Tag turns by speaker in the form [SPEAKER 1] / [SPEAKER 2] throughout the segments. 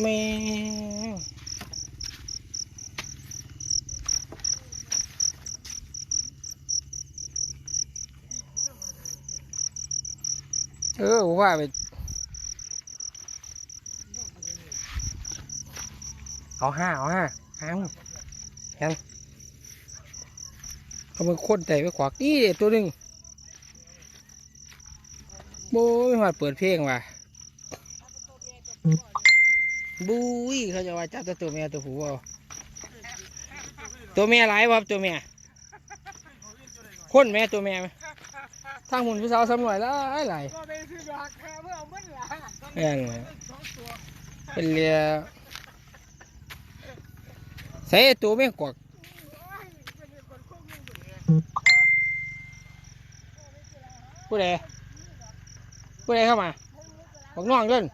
[SPEAKER 1] แม่งเออว่าไปเอาห้าเอาห้าห้ายังเอามันค้นใจไปขวากนี่ตัวหนึ่งโบ้ยมาเปิดเพลงว่ะ บุ้ยเขาจะว่าจับตัวเมียตัวผู้เอตัวเมียหลายบ่ครับตัวเมียคนแม่ตัวเมียไหมทางหุ่นผู้สาวสำหน่อยหลายหลาย
[SPEAKER 2] ก็ไปซื้อดอกแค่เอเอาเงินละ
[SPEAKER 1] แม่นเป็นเรือใส่ตัวเมียกวัก
[SPEAKER 2] โอ้ยเป็นคนโคกเงินหมดเลย
[SPEAKER 1] ผู้ใดผู้ใดเข้ามาบอกน้องเดิน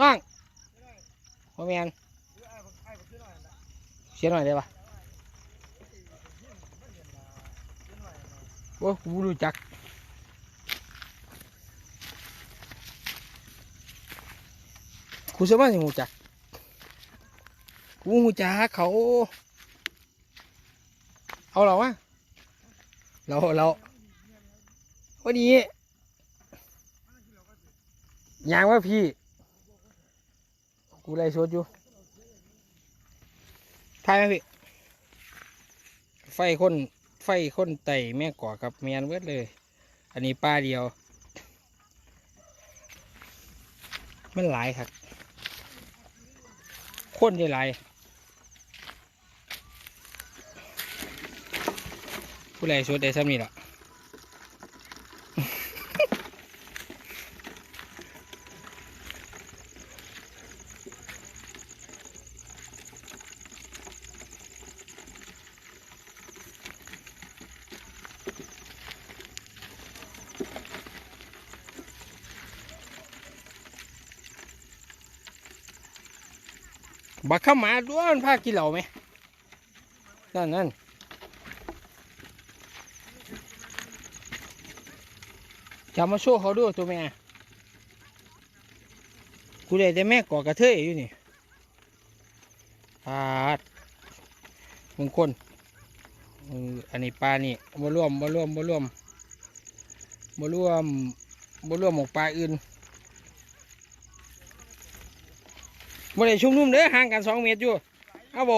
[SPEAKER 1] น้องพ่อแมนเสียหน่อยได้ปะโอ้กูรู้จักกูสามารถสิหูจักกูหูจักเขา เอาเราวะเราเราวันนี้ยางว่าพี่ กูไล่สดอยู่ทายไหมพี่ ไฟคนไฟคนไต่แม่ก่อกับแมนเวิร์ดเลย อันนี้ป้าเดียว มันหลายครับคนได้หลายผู้ใดสดได้ซ้ำนี่หรอ บักเข้ามาด้วยมันพากินเหล่าไหมนั่นนั่นจะมาโชว์เขาด้วยตัวแม่กูได้แต่แม่ก่อกระเทยอยู่นี่ปาดมึงคนอออันนี้ปลานี่บ่ร่วมบ่ร่วมบ่ร่วมบ่ร่วมบ่ร่วมของปลาอื่น บ่ได้ชุมนุมเด้อห่างกันสองเมตรอยู่เอาโบ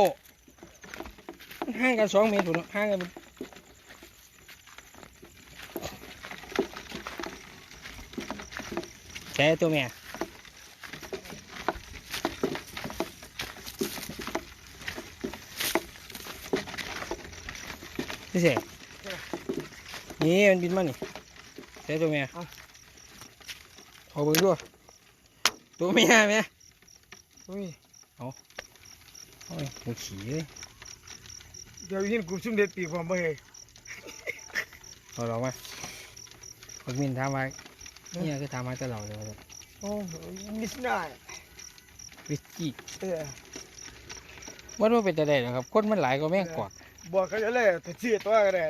[SPEAKER 1] ห่างกันสองเมตรพุ่นเนาะห่างกันแช่ตัวเมียนี่เสียนี่มันบินมานี่แช่ตัวเมียเอาเอาเบิ่งด้วยตัวเมียแม่
[SPEAKER 2] อุ้ย
[SPEAKER 1] โอ้ยหมูขี่เลย
[SPEAKER 2] เดี๋ยวยินกูซุ่มเด็ดปีกความบ่เฮ้ย
[SPEAKER 1] เอาลองมาบักมินถามว่าเนี่ยคือถามมาแต่เราเลยว่า
[SPEAKER 2] โอ้มิสนาย
[SPEAKER 1] วิสกี้
[SPEAKER 2] เออ
[SPEAKER 1] มันว่าเป็นจะได้หรอครับคนมันหลายก็แม่งกวัก
[SPEAKER 2] บอกเขาจะเลยแต่เชื่อตัวกันเลย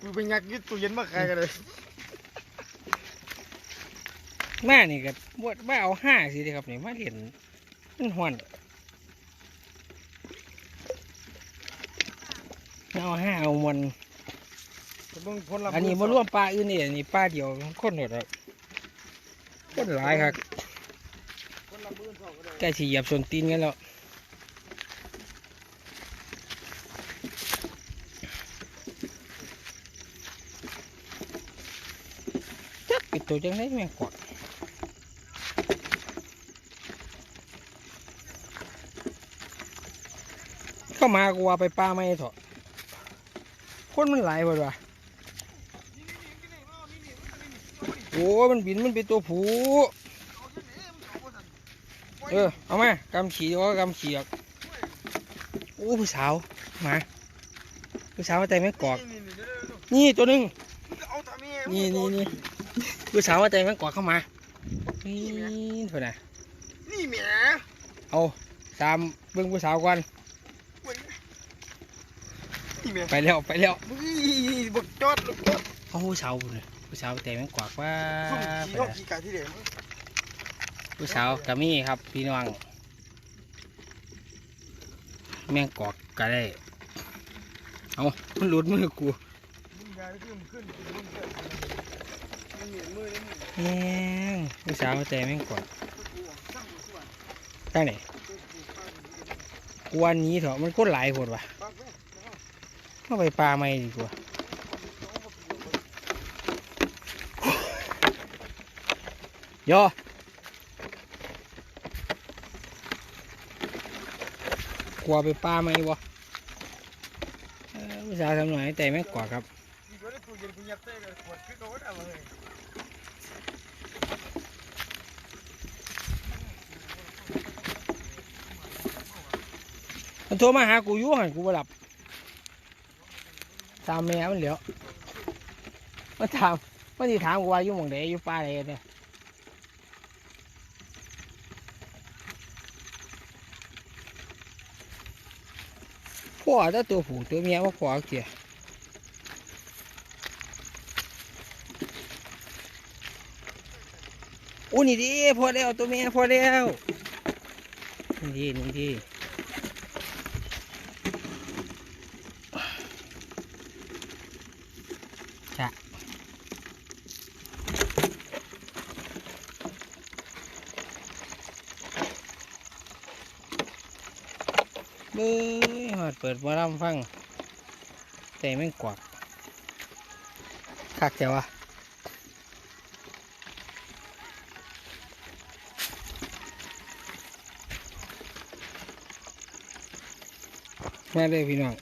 [SPEAKER 2] กูไปยักยึดตู้เย็นมาขายกันเลย
[SPEAKER 1] หน้านี่ก็บวดว่าเอาห้าสิเด้ครับนี่มาเห็น มันหวนเอาห้าเอามัน
[SPEAKER 2] แต่เบิ่งผลลัพธ์
[SPEAKER 1] อันนี้มาร่วมปลาอื่นนี่อันนี้ปลาเดียวคนหมดแล้วคนหลายครับ
[SPEAKER 2] ผลลัพธ์มื้อสองก็ได้
[SPEAKER 1] ใกล้ฉีเหยียบส่วนตีนกันแล้วจักปิดตัวจังไดแม่งกวั กเข้ามากูว่าไปปลาไม่เถอะคนมันหลายหมดว่ะโอ้มันบินมันเป็นตัวผูเออเอามากำขี่ก็กำขี่ออกโอ้ผู้สาวมาผู้สาวมาแต่ไม่กอดนี่ตัวหนึ่ง
[SPEAKER 2] นี่
[SPEAKER 1] นี่นี่ผู้สาวมาแต่ไม่กอดเข้ามานี่เท่าไหร่
[SPEAKER 2] นี่แหม
[SPEAKER 1] เอาตามเบิ่งผู้สาวก่อน
[SPEAKER 2] แหม
[SPEAKER 1] ไปแล้วไปแล้ว
[SPEAKER 2] อุ้ยบักจอดบักจอด
[SPEAKER 1] เอาผู้สาวพุ่นน่ะผู้สาวแต่ไม่กอดว่า
[SPEAKER 2] ซุ่มขี่
[SPEAKER 1] ไป
[SPEAKER 2] เอา
[SPEAKER 1] ละ
[SPEAKER 2] ขี่กาที่เดียว
[SPEAKER 1] ผู้สาวกามีครับพี่น้องแม่งกอกก็ได้เอามันหลุดมือกู
[SPEAKER 2] มึงยายขึ้นขึ้นมึงเกิดมึงเหนียวมือเลยมึง
[SPEAKER 1] แม่งผู้สาวใจแม่งกอด
[SPEAKER 2] กูสั่งกูส่วน
[SPEAKER 1] ตั้งไหน
[SPEAKER 2] กูกูข้าวมึง
[SPEAKER 1] กวนหนี้เถอะมันก็หลายคนว่ะ
[SPEAKER 2] ปั กแม่
[SPEAKER 1] เข้าไปปลาไม่ดีกว่าย่อกลัวไปปลาไหมวะเอ้อผู้สาวทำหน่อยแต่แม่กอดครับ
[SPEAKER 2] อีกคนได้ตู้เย็นกูยัดเต้กับขวดคือเขาก็ได้เลย
[SPEAKER 1] มันโทรมาหากูยู่หันกูบ่หลับ ตามแม่มันเหลียวมันถามมันสิถามกูว่าอยู่หมองใดอยู่ป่าใดเนี่ยพ่อถ้าตัวผู้ตัวเมียว่าพ่อเกี่ยอู้นี่ดีพอแล้วตัวเมียพอแล้วนี่ดีนี่ดี เบ้หอดเปิดมาลำฟังแต่ไม่กวักคักแต่ว่าแม่เลยพี่น้อง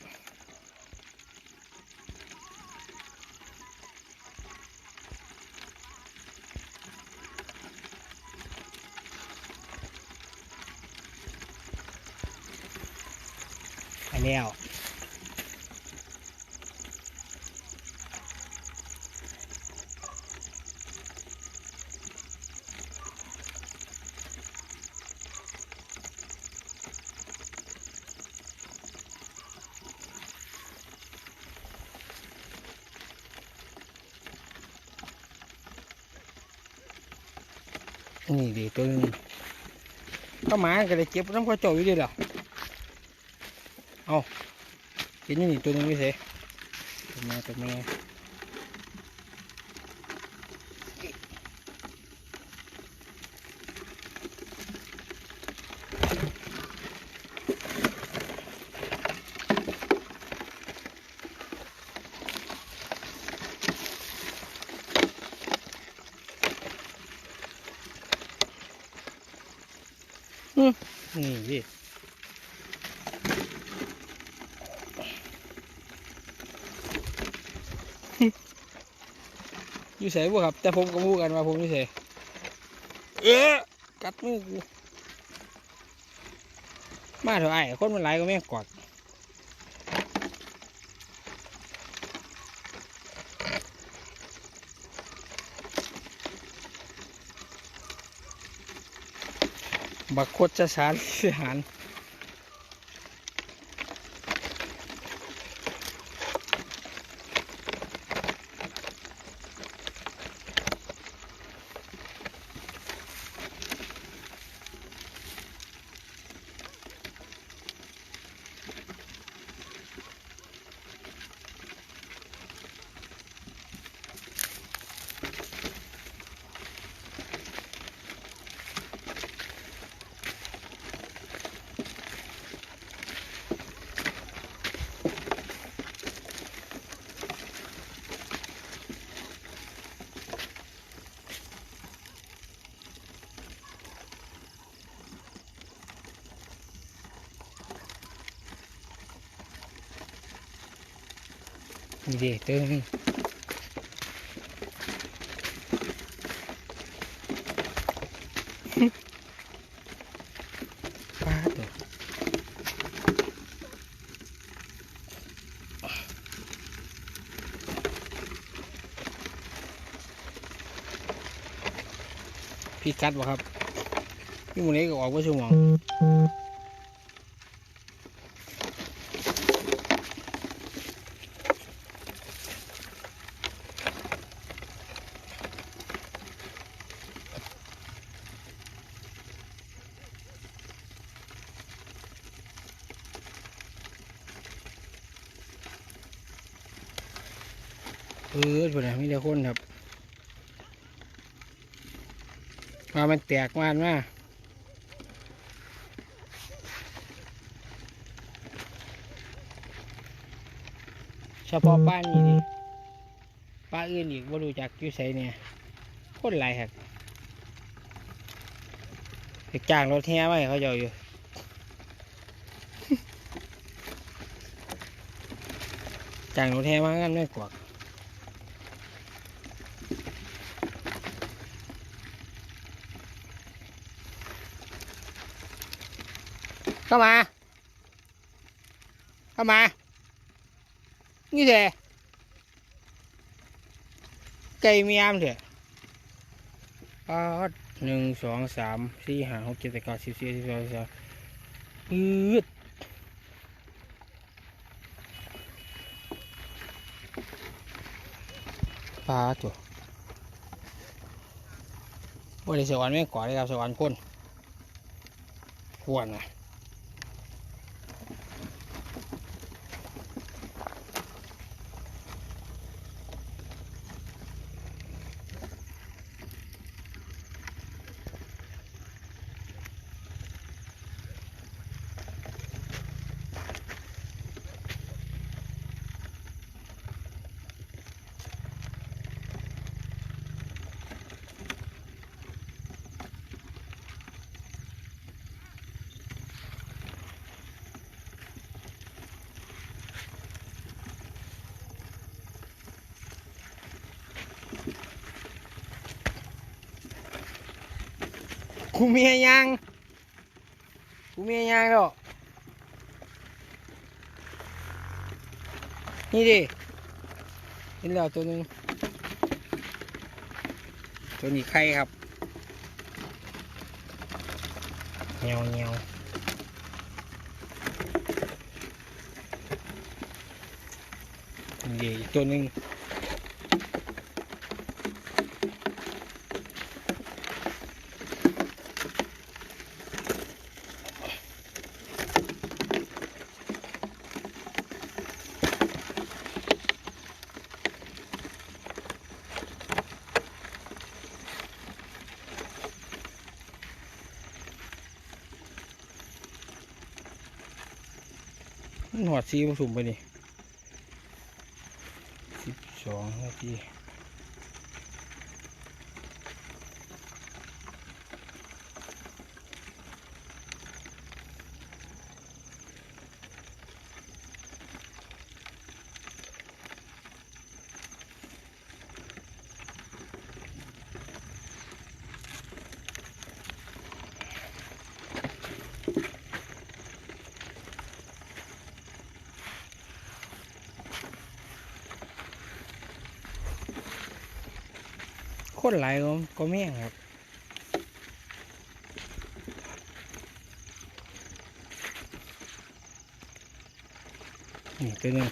[SPEAKER 1] นี่ดีตัวหนึงเข้ามาก็เลยเก็บน้ำข้าวโจอยู่ดีเหรอเอากินอยู่นี่ตัวหนึงไม่ใช่ตัวแม่ตัวแม่นี่ดิอยู่ ใส่บ่ครับ แต่ผมก็มูกันว่าผมอยู่ใส่เอ๊ะกัดมือกูมาเถอะไอ้คนมันหลายก็แม่งกอดบักโคตรจะสารสิหาร นี่ดิตัวนึงปลาตัวพี่กัดบ่ครับพี่หมูนี้ก็ออกว่าชั่วโมง เออพุ่นน่ะมีแต่คนครับ มามันแตกมานมาเฉพาะป้านี่ดิป้าอื่นอีกว่ารู้จักยู่ไสเนี่ยคนหลายครับไปจ้างรถแห่มาให้เขาเจ้าอยู่จ้างรถแห่มางั้นไม่กวัก เข้ามา เข้ามา นี่เถอะไก่เมียมเถอะหนึ่งสองสามสี่ห้าหกเจ็ดแปดเก้าสิบสิบสิบสองสิบสามอืดปลาตัวบริสวรรค์ไม่ก่อเลยครับสวรรค์คนควรนะ กูเมียยังกูเมียยังแล้วนี่ดิเห็นแล้วตัวหนึงตัวนี้ไข่ครับเงียวเงียวนี่ดิอีกตัวหนึง มันหอดซีผสมไปนี่สิบสองนาที คนหลายก็แม่งครับนี่ตัวนึง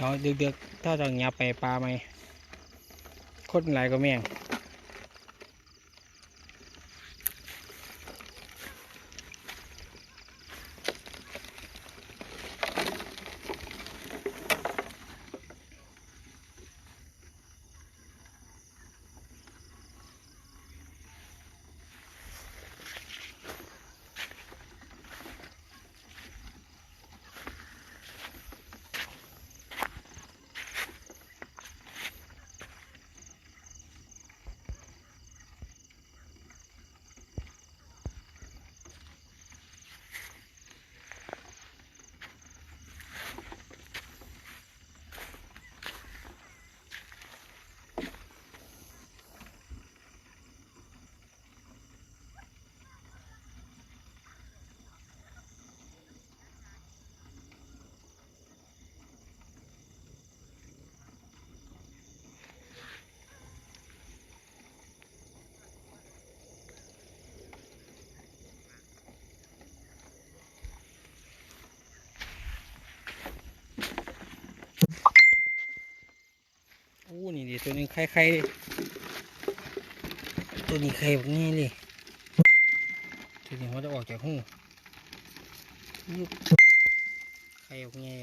[SPEAKER 1] เอาเดือกๆถ้าต่างยาไปปลาไหมคนหลก็แม่ง ดีตัวนึงไข่ไข่ตัวนี้ไข่แบบนี้เลยตัวนี้มันจะออกจากหูยุบไข่แบบนี้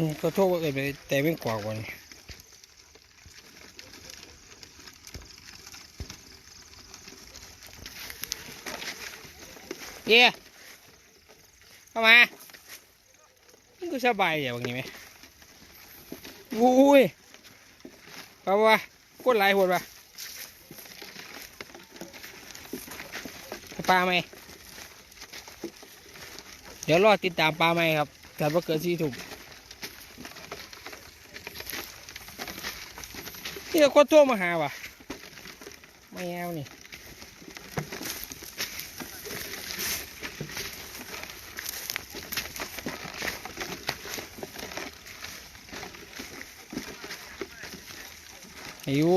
[SPEAKER 1] อืมก็โทษว่าเอ่ยไปแต่เป็นกว่ากว่านี่เย้เข้ามานี่ก็สบายอย่างนี้ไหมอุ้ยเอาวะกดไหลหัวปะปลาไหม เดี๋ยวรอติดตามปลาไหมครับแต่ว่าเกิดสี่ถุง นี่เราคนโทรมาหาว่ะไม่เอานี่อยู่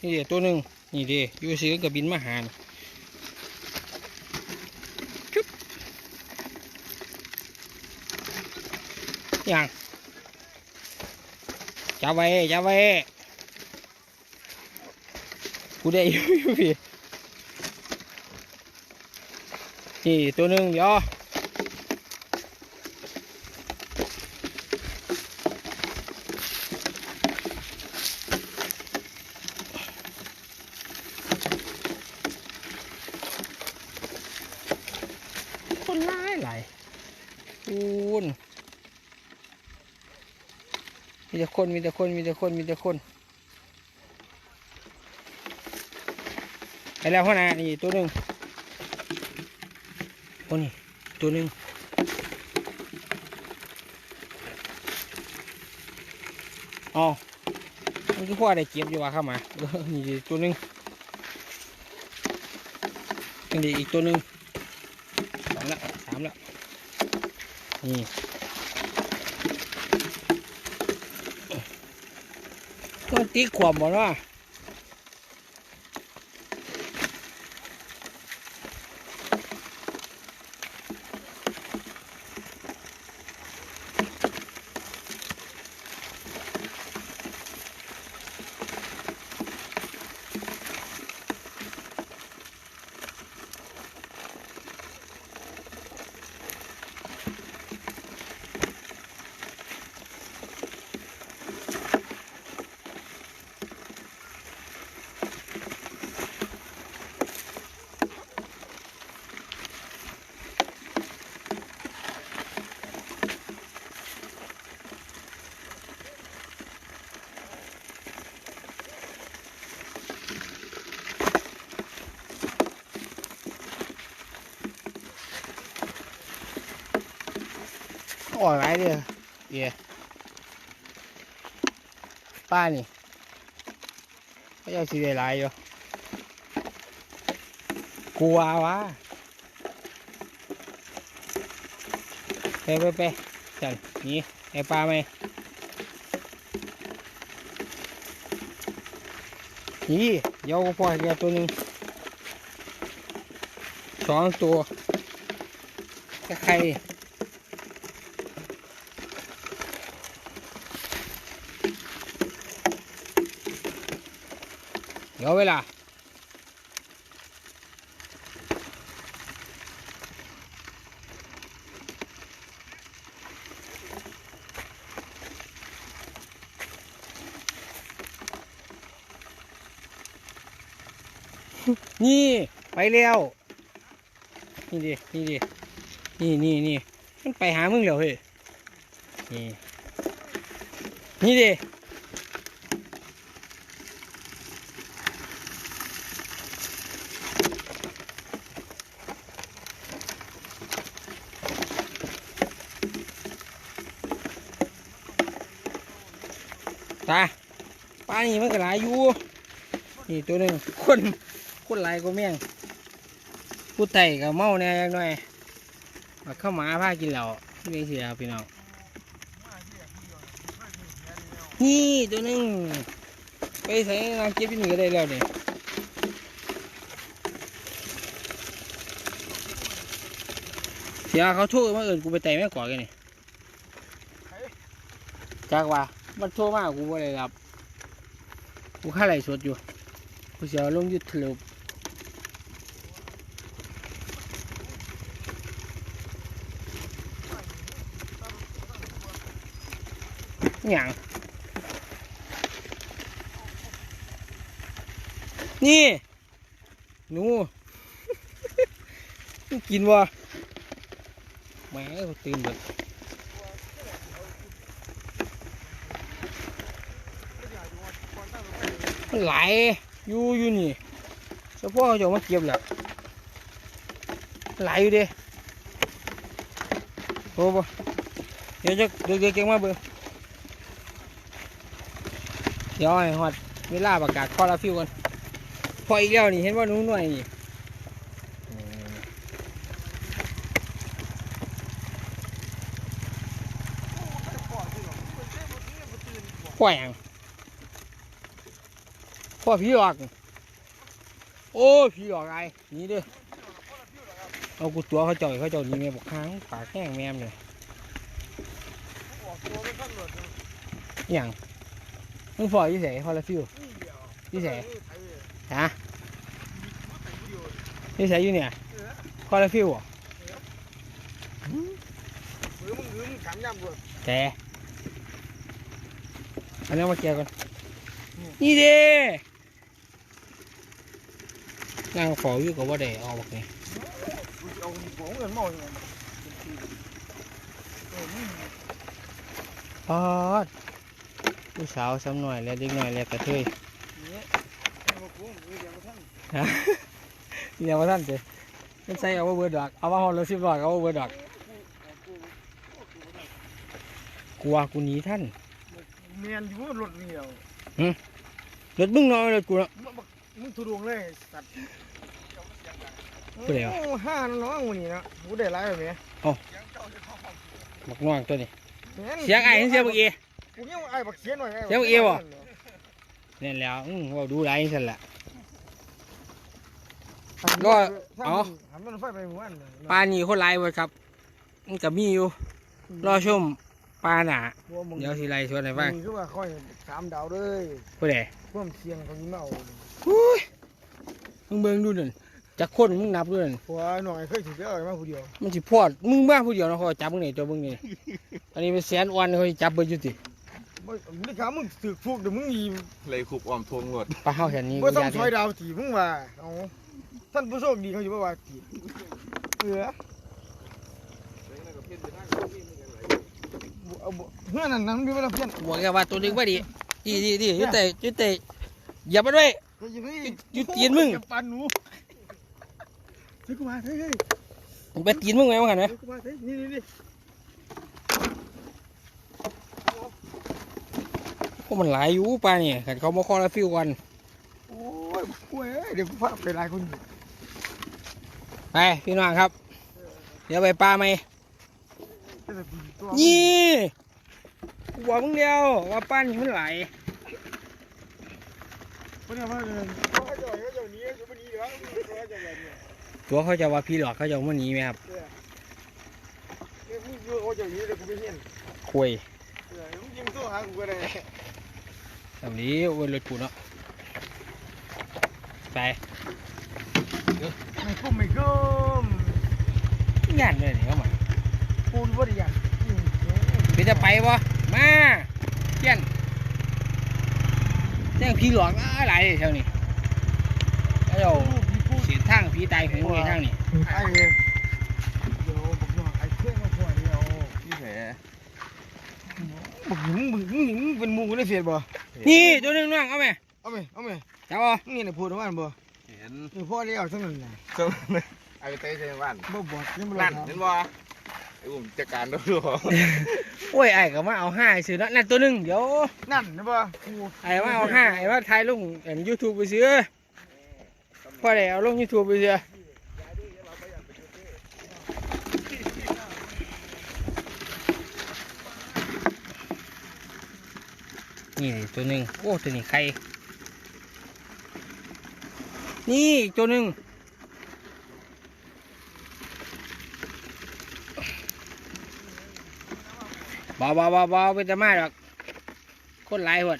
[SPEAKER 1] นี่เดี๋ยวตัวหนึ่งนี่เดี๋ยวอยู่ซื้อกับบินมาหานี่จุ๊บยัง จับไว้จับไว้กูได้อยู่อยู่พี่นี่ตัวหนึ่งเดี๋ยวคนร้ายหลายคูณ แต่คนมีแต่คนมีแต่คนมีแต่คนไปแล้วพ่อนานี่ตัวหนึ่งโอ้นี่ตัวหนึ่งอ๋อมันคือพ่อได้เก็บอยู่ว่ะเข้ามาเออนี่ตัวหนึ่งนี่อีกตัวหนึ่งสองละสามละนี่ มันตีขวบหมดว่า ออกไรเด้อเย่ป้านี่ก็ยังสีได้หลายอยู่กลัววะไปไปไปจันนี่ไอ้ปลาไหมนี่เดี๋ยวก็พอเดียตัวหนึ่งสองตัวใคร เดี๋ยวเวลา นี่ไปแล้ว นี่ดิ นี่ดิ นี่นี่นี่มันไปหามึงแล้วเฮ้ย นี่ นี่ดิ ตาปลานี่มันก็หลายอยู่นี่ตัวหนึ่งคนคนหลายก็แม่งผู้ไต่กับเมาแหน่ยังหน่อยมาเข้ามาพากินเหล้านี่สิครับพี่น้องนี่ตัวหนึ่งไปใส่นางเก็บที่นี่ก็ได้แล้วเนี่ยเดี๋ยเขาโทษมาเอินกูไปไต่แม่ก่อนกันนี่จากว่า มันโทษมากกูบ่ได้รับ กูค่าไหลสดอยู่ กูจะเอลงยูทูบหยังนี่หนูกินวะแม่ตื่นแบบ มันไหลอยู่อยู่นี่เฉพาะเขาจะเอามาเก็บแหละไหลอยู่เดิโอ้บ่เดี๋ยวจะเดี๋ยวเดี๋ยวเก่งมาเบิ่งเดี๋ยวให้ฮอดเวลาประกาศคอลาฟิวกันพออีกแล้วนี่เห็นว่านูหน่วยนี่พ่อหยัง พ่อผีหลอก โอ้ยผีหลอกไอ้นี่เด้อเอากูตัวเขาเจ่อยเขาเจ่อยนี่แม่บอกค้างปากแห้งแม่มเลย
[SPEAKER 2] ออกตัวไม่ทันหมดเลย
[SPEAKER 1] อหย่างมึงพ่อยี่เสคอลาฟิว
[SPEAKER 2] นี่เดียว
[SPEAKER 1] ยี่เส
[SPEAKER 2] ไทยเลย
[SPEAKER 1] ฮะ
[SPEAKER 2] ไทยเดียว
[SPEAKER 1] ยี่เสอยู่เนี่ยคอลาฟิวเหรอ
[SPEAKER 2] มือมึงมือมึงขันยำด้วย
[SPEAKER 1] แต่อันนี้มาเกี่ยวกันนี่เด้ นั่งเฝ้าอยู่กับว่าได้เอาบอกนี่
[SPEAKER 2] กูจะเอ
[SPEAKER 1] ดผู้สาวซ้ำหน่อยแล้วเด็กหน่อยแล้วกระเทย
[SPEAKER 2] เนี่ยมาท่า
[SPEAKER 1] นเจ้มันใส่เอาว่าเบอร์ดอกเอาว่าหอละสิบดอกเอาว่าเบอร์ดอกกลัวกูหนีท่าน
[SPEAKER 2] เมียนอยู่รถเดียว
[SPEAKER 1] รถมึงน้อยรถกูเนาะ
[SPEAKER 2] มึงทุดวงเลยสัตว์
[SPEAKER 1] ผู้ใดวะ
[SPEAKER 2] โอ้ห้าน้องวันนี้นะกูได้ไรแบบนี้
[SPEAKER 1] บักน้องตัวนี้ เสียงไอ้เสียงบักเอ
[SPEAKER 2] กูยังไอ้บักเสียหน่อย
[SPEAKER 1] เสียงบักเอวะเนี่ยแหล้วอืมเว่าดูไรสั่นละรอเอา
[SPEAKER 2] หันมันไฟไปหมู่บ้าน
[SPEAKER 1] ปลานี่คนไรวะครับมันก็มีอยู่รอชมปลาหนาเดี๋ยวสิไรชวนให้ฟัง
[SPEAKER 2] นี่คือว่าค่อยสามดาวเลย
[SPEAKER 1] ผู้ใด
[SPEAKER 2] เพิ่มเสียงเขายิ้มเอา
[SPEAKER 1] อุ้ย มึงเบิ่งดูนั่นจักคนมึงนับดูนั่น
[SPEAKER 2] หัวหน่อยเคยถือเอามาผู้เดียว
[SPEAKER 1] มันสิพอดมึงมาผู้เดียวเนาะเขาจับมึงนี่ตัวมึงนี่อันนี้เป็นแสนอวันเขาสิจับเบิดอยู่ติ
[SPEAKER 2] บ่นี่ขามึงถือฟูกเดี๋ยวมึงยี
[SPEAKER 3] เลยขุบอ้อมทวงรถ
[SPEAKER 1] ปลาเฮาแค่นี้
[SPEAKER 2] บ่ต้อง
[SPEAKER 1] ยาน
[SPEAKER 2] ซอยดาวตีมึงว่าเอาท่านผู้โชคดีเขาอยู่บ่ว่าตีเออเอาบ่เฮือนั่นนั่นมีเวลาเพี้ยน
[SPEAKER 1] บอกแกว่าตัวนึงว่าดีดีดีดีอยุติยุติอย่ามาด้วย
[SPEAKER 2] เฮ้ยเฮ้ย
[SPEAKER 1] หยุดตีนมึง
[SPEAKER 2] จะปันหนูเฮ้ยกูมาเฮ้ยเฮ้ย
[SPEAKER 1] ไปตีนมึงไว้มั้งกันไหม
[SPEAKER 2] เฮ้ยกูมาเฮ้ยนี่นี่นี่
[SPEAKER 1] พวกมันหลายอยู่ปลาเนี่ยขันเขามาคอลาฟิวกัน
[SPEAKER 2] โอ้ยกูเอ้ยเดี๋ยวกูพาไปหลายคนอยู่
[SPEAKER 1] ไปพี่น้องครับ เดี๋ยวไปปลาไหม
[SPEAKER 2] แต่ละทีตัว
[SPEAKER 1] นี่กูบอกมึงเดียวว่าปลานี่มันไหล ตัวเขาจะว่าพี่หลอกเขาจะเอามันหนีไหมครับ
[SPEAKER 2] เอ้ยมึงอยู่เขาจะเอาหนี้เดี๋ยวกูไปเห็น
[SPEAKER 1] คุย
[SPEAKER 2] เออมึงยิงตัวหากูก็ได้
[SPEAKER 1] แบบนี้เวนรถกูเนาะไป
[SPEAKER 2] ไม่กุ้มไม่กุ้ม
[SPEAKER 1] งานเลยนี่เขามา
[SPEAKER 2] ปูนบ่ได้ยันอืมเอ้ย
[SPEAKER 1] พี่จะไปบ่มาเพี้ยน แจ้งพี่หลอกหลายเลยแถวนี้เขาจะเอา
[SPEAKER 2] มีปูน
[SPEAKER 1] เสียทางพี่ตายหงไว้ทางนี้
[SPEAKER 2] ไอ้เดี๋ยวบอกว่าไอ้เครื่องมาพอเดียว
[SPEAKER 3] พี่แผล
[SPEAKER 2] บอกมึงมึงมึงมึงเป็นหมูในเฟียดบ่
[SPEAKER 1] นี่ตัวหนึงน้องเอาไหม
[SPEAKER 2] เอาไหมเอาไหม
[SPEAKER 1] จับเอา
[SPEAKER 2] มึงเห็นไอ้พูดว่าบ่
[SPEAKER 3] เห็น
[SPEAKER 2] เออพ่อเลี้ยวทั้งนั้นน่ะ
[SPEAKER 3] จังไอ้เต้เจบ้าน
[SPEAKER 2] บ่บอกยังบ่
[SPEAKER 3] นั่น
[SPEAKER 2] รู้
[SPEAKER 3] เห็นบ่ ไอ้อุ้มจัดการด้วยหรอ
[SPEAKER 1] โอ้ยไอ้ก็มาเอาห้าซื้อเนาะนั่นตัวหนึงเดี๋ยว
[SPEAKER 2] นั่นนะบ่กู
[SPEAKER 1] ไอ้มาเอาห้าไอ้มาถ่ายลงอันยูทูบไปซื้อพอได้เอาลงยูทูบไปซื้อนี่ดิตัวหนึ่งโอ้ตัวนี้ใครนี่อีกตัวหนึ่ง บาบาบาเบาไปจะมาหรอกคนหลายหด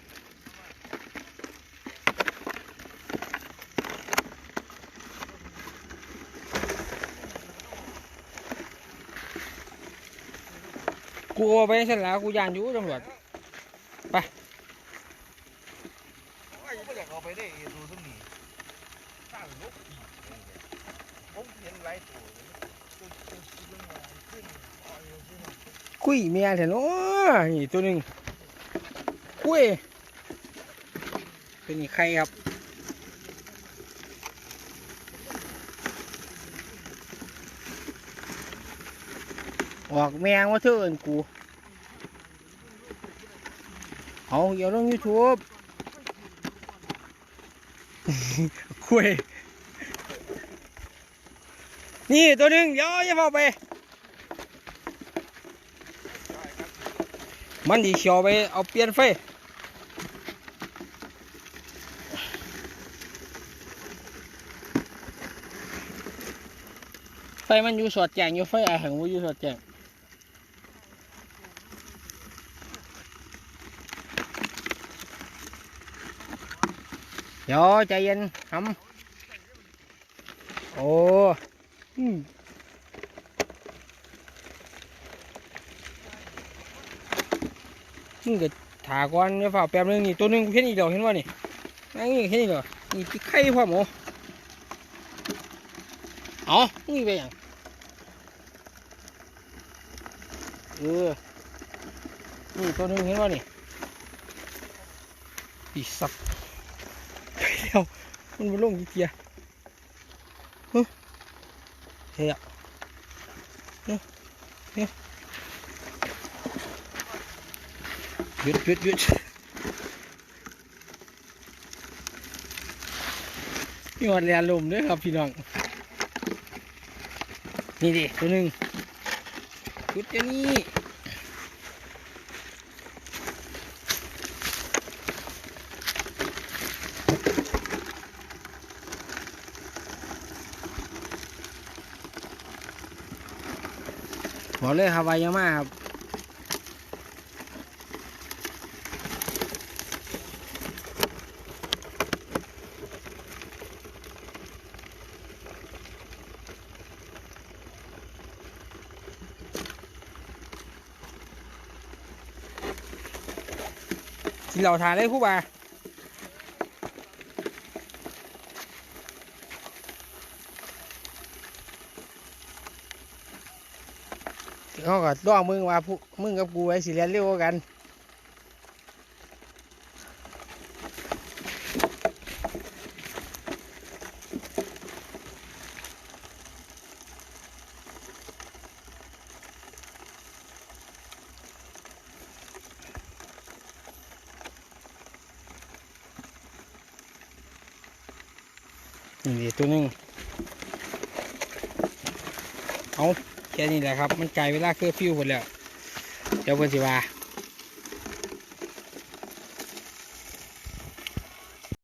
[SPEAKER 1] กูเอาไปเสร็จแล้วกูยานอยู่ตำรวจ
[SPEAKER 3] โอ้ยไม่อยากเอาไปได้ดูตรงนี้สร้างนกอีกผมเห็นหลายตัว
[SPEAKER 1] คุยเมียเถอะเนาะนี่ตัวหนึ่งคุยตัวนี้ใครครับออกแมงว่าเธอเอินกูเอาอย่าลงยูทูบคุยนี่ตัวหนึ่งเดี๋ยวอย่าเฝ้าไป มันดีเขียวไปเอาเปลี่ยนไฟไฟมันอยู่สอดแจงอยู่ไฟอาหังว่าอยู่สอดแจงเดี๋ยวใจเย็นทำโอ้ มนี่ก็ถาก่อนเดี๋ยฝ่าแป๊บนึงนี่ตัวหนึงเห็นอีกแล้วเห็นว่านี่นั่งนี่เห็นอีกแล้วนี่ตีไข่พ่อหมูเอนี่ไปอย่างเออนี่ตัวหนึงเห็นว่านี่อีสับไปแล้วมันมาลงกี่เกียร์ฮะเฮียเฮ้ยเฮ้ย หยุดหยุดหยุดมีหอดเรียนลมด้วยครับพี่น้อง นี่ดิตัวหนึ่งยุดเดี๋ยวนี้บอกเลยครับวายามาครับ กินเหล่าทานได้คู่บ่าเขาก็ล่องมึงว่าผู้มึงกับกูไว้สิเรียนเร็วกว่ากันดิตัวหนึงเอา แค่แหละครับ มันไกลเวลาเคอร์ฟิวหมดแล้ว เดี๋ยวเพื่อนสิว่า